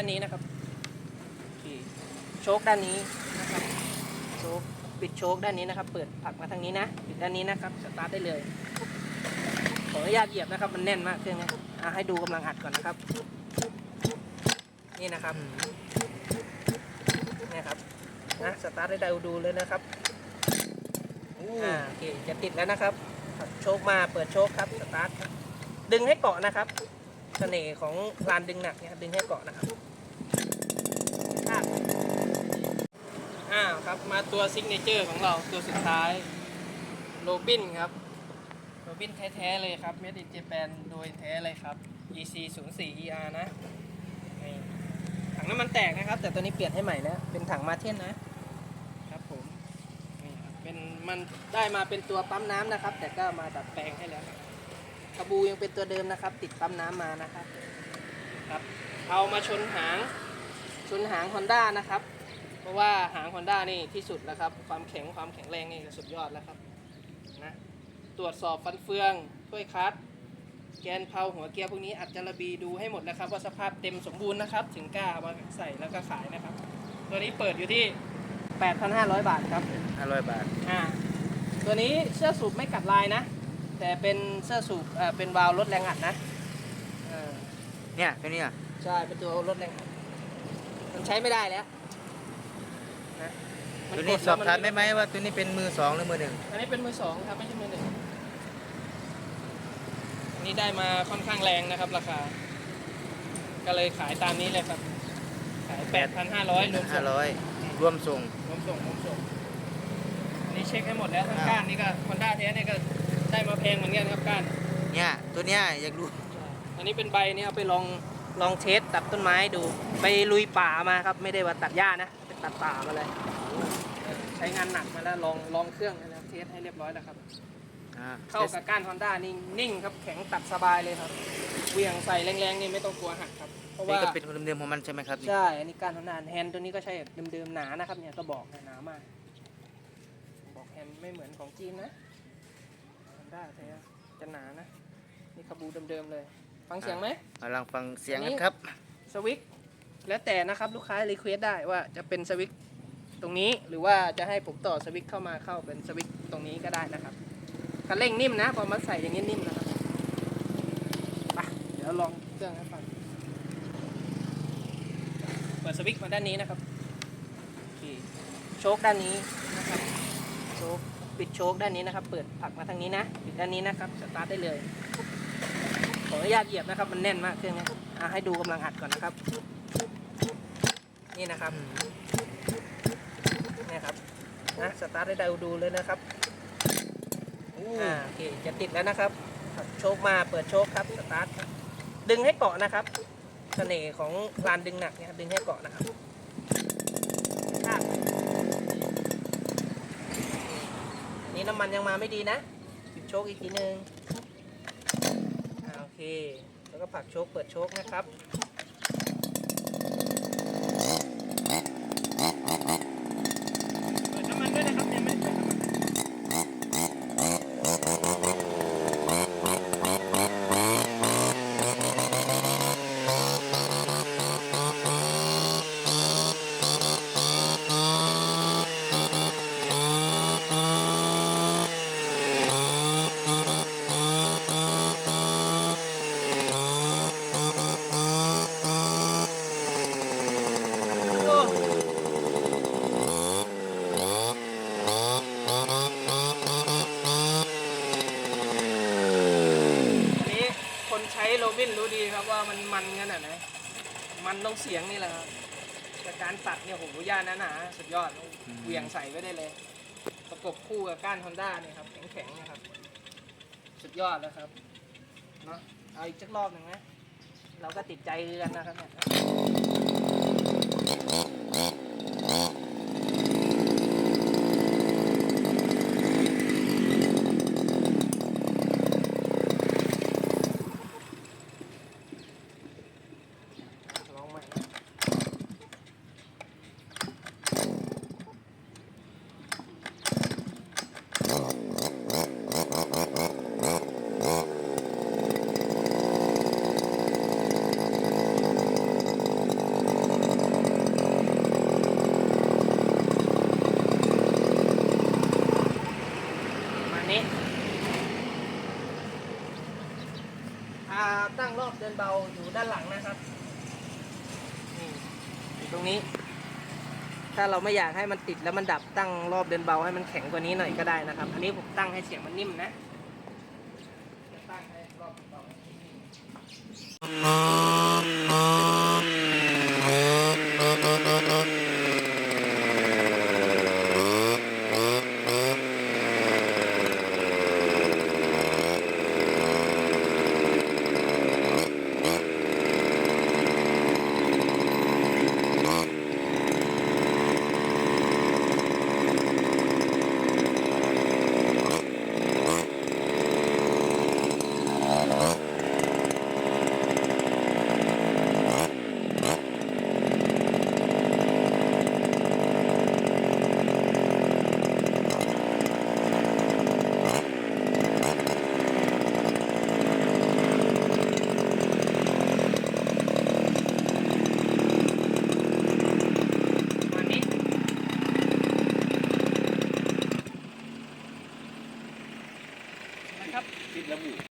มาด้านนี้นะครับโอเคโชคด้านนี้นะครับโชคปิดโชคด้านนี้นะครับ เปิดผลักมาทางนี้นะปิดด้านนี้นะครับสตาร์ทได้เลยขออนุญาตเหยียบนะครับ มันแน่นมากเครื่องนี้อะให้ดูกำลังอัดก่อนนะครับ นี่นะครับเนี่ยครับนะสตาร์ทได้ดูดูเลยนะครับอ่าโอเคจะติดแล้วนะครับโชคมาเปิดโชคครับสตาร์ทครับดึงให้เกาะนะครับ เสน่ห์ของลานดึงหนักเนี่ยดึงให้เกาะนะครับอะ อ้าครับมาตัวซิกเนเจอร์ของเราตัวสุดท้ายโรบินครับโรบินแท้ๆเลยครับเมดิเจแปนโดยแท้เลยครับ EC 0 4 ER นะถังน้ำมันแตกนะครับ แต่ตัวนี้เปลี่ยนให้ใหม่แล้วเป็นถังมาเทนนะครับผมนี่ครับเป็นมันได้มาเป็นตัวปั๊มน้ำนะครับ แต่ก็มาดัดแปลงให้แล้วกระบูยังเป็นตัวเดิมนะครับ ติดปั๊มน้ำมานะครับครับ เอามาชนหางชนหาง Honda นะครับ ราะว่าหาง Honda นี่ที่สุดแล้วครับ ความแข็งความแข็งแรงนี่ก็สุดยอดแล้วครับนะตรวจสอบฟันเฟืองถ้วยคัดแกนเพาหัวเกียร์พวกนี้อัดจารบีดูให้หมดนะครับ ว่าสภาพเต็มสมบูรณ์นะครับ ถึงกล้าเอามาใส่แล้วก็ขายนะครับ ตัวนี้เปิดอยู่ที่ 8,500 บาทครับห้าร้อยบาท อ่าตัวนี้เสื้อสูบไม่กัดลายนะ แต่เป็นเสื้อสูบเอ่อเป็นวาล์วลดแรงอัดนะเออเนี่ยตัวเนี้ยใช่เป็นตัวลดแรงอัดมันใช้ไม่ได้แล้วนะมั ตัวนี้กสอบถามแล้วได้ไหมว่าตัวนี้เป็นมือสองหรือมือหนึ่งอันนี้เป็นมือสองครับไม่ใช่มือหนึ่งอันนี้ได้มาค่อนข้างแรงนะครับ ราคา ก็เลยขายตามนี้เลยครับ ขาย8,500รวมส่ห้างร้อยรวมส่ง รวมส่งรวมส่งอันนี้เช็คให้หมดแล้วทั้งอ่า ก้านนี่ก็คอนด้าแท้เนี่ยก็ได้มาแพงเหมือนกันครับก้าน เนี่ยตัวเนี้ยอยากรู้อันนี้เป็นใบเนี่ยเอาไปลองลองเทสตัดต้นไม้ดู ไปลุยป่ามาครับ ไม่ได้ว่าตัดหญ้านะไปตัดป่ามาเลยเออใช้งานหนักมาแล้วลองลองเครื่องแล้วเทสให้เรียบร้อยแล้วครับ อ่าเข้ากับก้านฮอนด้านี่นิ่งครับแข็งตัดสบายเลยครับเหวี่ยงใส่แรงๆนี่ไม่ต้องกลัวหักครับ เพราะนี่ว่าก็เป็นคนเดิมๆของมันใช่ไหมครับนี่ใช่อันนี้ก้านฮอนด้าแฮนด์ตัวนี้ก็ใช่เดิมๆหนานะครับเนี่ยก็บอกหนามากบอกแฮนด์ไม่เหมือนของจีนนะฮอนด้าแท้จะหนานะนี่ขบูเดิมๆเลย ฟังเสียงไหม มาลองฟังเสียงอันนี้กันครับ สวิตช์แล้วแต่นะครับ ลูกค้ารีเควสได้ว่าจะเป็นสวิตช์ ตรงนี้หรือว่าจะให้ผมต่อสวิตช์เข้ามาเข้าเป็นสวิตช์ตรงนี้ก็ได้นะครับคันเร่งนิ่มนะพอมาใส่อย่างนี้นิ่มนะครับไปเดี๋ยวลองเครื่องให้ฟังเปิดสวิตช์มาด้านนี้นะครับโอเคโชคด้านนี้นะครับโชคปิดโชคด้านนี้นะครับ เปิดผลักมาทางนี้นะปิดด้านนี้นะครับสตาร์ทได้เลยขออนุญาตเหยียบนะครับ มันแน่นมากเครื่องนี้ให้ดูกำลังอัดก่อนนะครับ นี่นะครับ นะสตาร์ทได้ดูดูเลยนะครับอ่าโอเคจะติดแล้วนะครับ โชคมาเปิดโชคครับสตาร์ทครับดึงให้เกาะนะครับเสน่ห์ของลานดึงหนักเนี่ยดึงให้เกาะนะครับอะนี่น้ำมันยังมาไม่ดีนะปิดโชคอีกทีนึงอ่าโอเค แล้วก็ผลักโชคเปิดโชคนะครับ เปิดน้ำมันด้วยนะครับยังไม่ได้เปิดน้ำมันโอ้อันนี้คนใช้โรบินรู้ดีครับว่ามันมันขนาดไหน มันต้องเสียงนี่แหละครับแต่การตัดเนี่ยโหย่านะหนาๆสุดยอดเหวี่ยงใส่ไว้ได้เลย ประกบคู่กับก้านฮอนด้าเนี่ยครับแข็งๆนะครับ สุดยอดแล้วครับเนาะเอาอีกสักรอบหนึ่งนะเราก็ติดใจกันนะครับเนี่ย นี้ตั้งรอบเดินเบาอยู่ด้านหลังนะครับนี่ตรงนี้ ถ้าเราไม่อยากให้มันติดแล้วมันดับตั้งรอบเดินเบาให้มันแข็งกว่านี้หน่อยก็ได้นะครับ อันนี้ผมตั้งให้เสียงมันนิ่มนะจะตั้งให้รอบเดินเบา